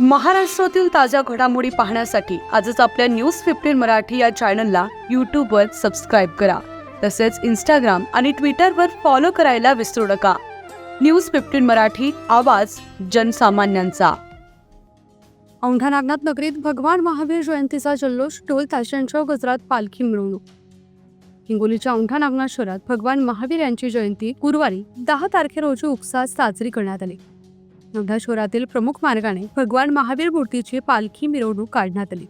महाराष्ट्रातील ताज्या घडामोडी पाहण्यासाठी आजच आपल्या न्यूज फिफ्टीन मराठी या चॅनलला यूट्यूबवर सबस्क्राईब करा. तसेच इंस्टाग्राम आणि ट्विटरवर फॉलो करायला विसरू नका. न्यूज फिफ्टीन मराठी आवाज जनसामान्यांचा. औंढा नागनाथ नगरीत भगवान महावीर जयंतीचा जल्लोष टोल ताशांच्या गजरात पालखी मिरवणूक. हिंगोलीच्या औंढा नागनाथ शहरात भगवान महावीर यांची जयंती गुरुवारी दहा तारखे रोजी उत्साहात साजरी करण्यात आली. औंढा शहरातील प्रमुख मार्गाने भगवान महावीर मूर्तीची पालखी मिरवणूक काढण्यात आली.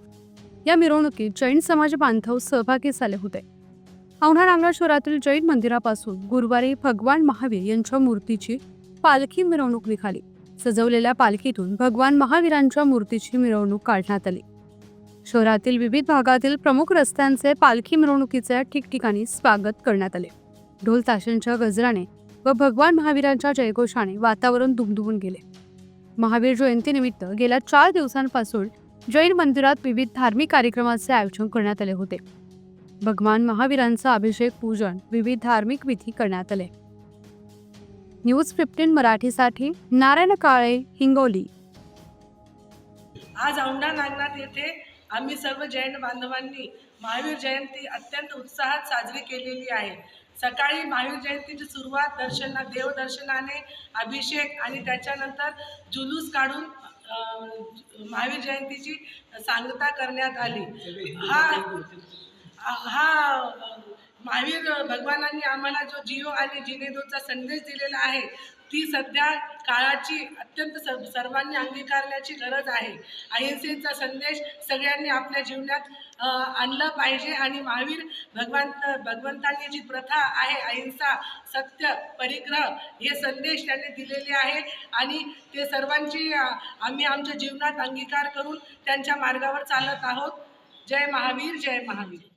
या मिरवणुकीत जैन समाज बांधव सहभागी झाले होते. औंढा नागनाथ शहरातील जैन मंदिरापासून गुरुवारी भगवान महावीर यांच्या मूर्तीची पालखी मिरवणूक निघाली. सजवलेल्या पालखीतून भगवान महावीरांच्या मूर्तीची मिरवणूक काढण्यात आली. शहरातील विविध भागातील प्रमुख रस्त्यांचे पालखी मिरवणुकीचे ठिकठिकाणी स्वागत करण्यात आले. ढोल ताशांच्या गजराने व भगवान महावीरांच्या जयघोषाने वातावरण दुमदुमून गेले. महावीर जयंतीनिमित्त गेल्या चार दिवसांपासून जैन मंदिरात विविध धार्मिक कार्यक्रमाचे आयोजन करण्यात आले होते. भगवान महावीरांचा अभिषेक पूजन विविध धार्मिक विधी करण्यात आले. न्यूज फिफ्टीन मराठीसाठी नारायण काळे हिंगोली. आज औंढा नागनाथ येथे आम्ही सर्व जैन बांधवांनी महावीर जयंती अत्यंत उत्साहात साजरी केलेली आहे. सकाळी महावीर जयंतीची सुरुवात दर्शना देवदर्शनाने अभिषेक आणि त्याच्यानंतर जुलूस काढून महावीर जयंतीची सांगता करण्यात आली. हा हा महावीर भगवानांनी आम्हाला जो जिओ आणि जिनेदोचा संदेश दिलेला आहे ती सध्या काळाची अत्यंत सर्व सर्वांनी अंगीकारण्याची गरज आहे. अहिंसेचा संदेश सगळ्यांनी आपल्या जीवनात आणलं पाहिजे आणि महावीर भगवंत भगवंतांनी जी प्रथा आहे अहिंसा सत्य परिग्रह हे संदेश त्यांनी दिलेले आहे आणि ते सर्वांची आम्ही आमच्या जीवनात अंगीकार करून त्यांच्या मार्गावर चालत आहोत. जय महावीर जय महावीर.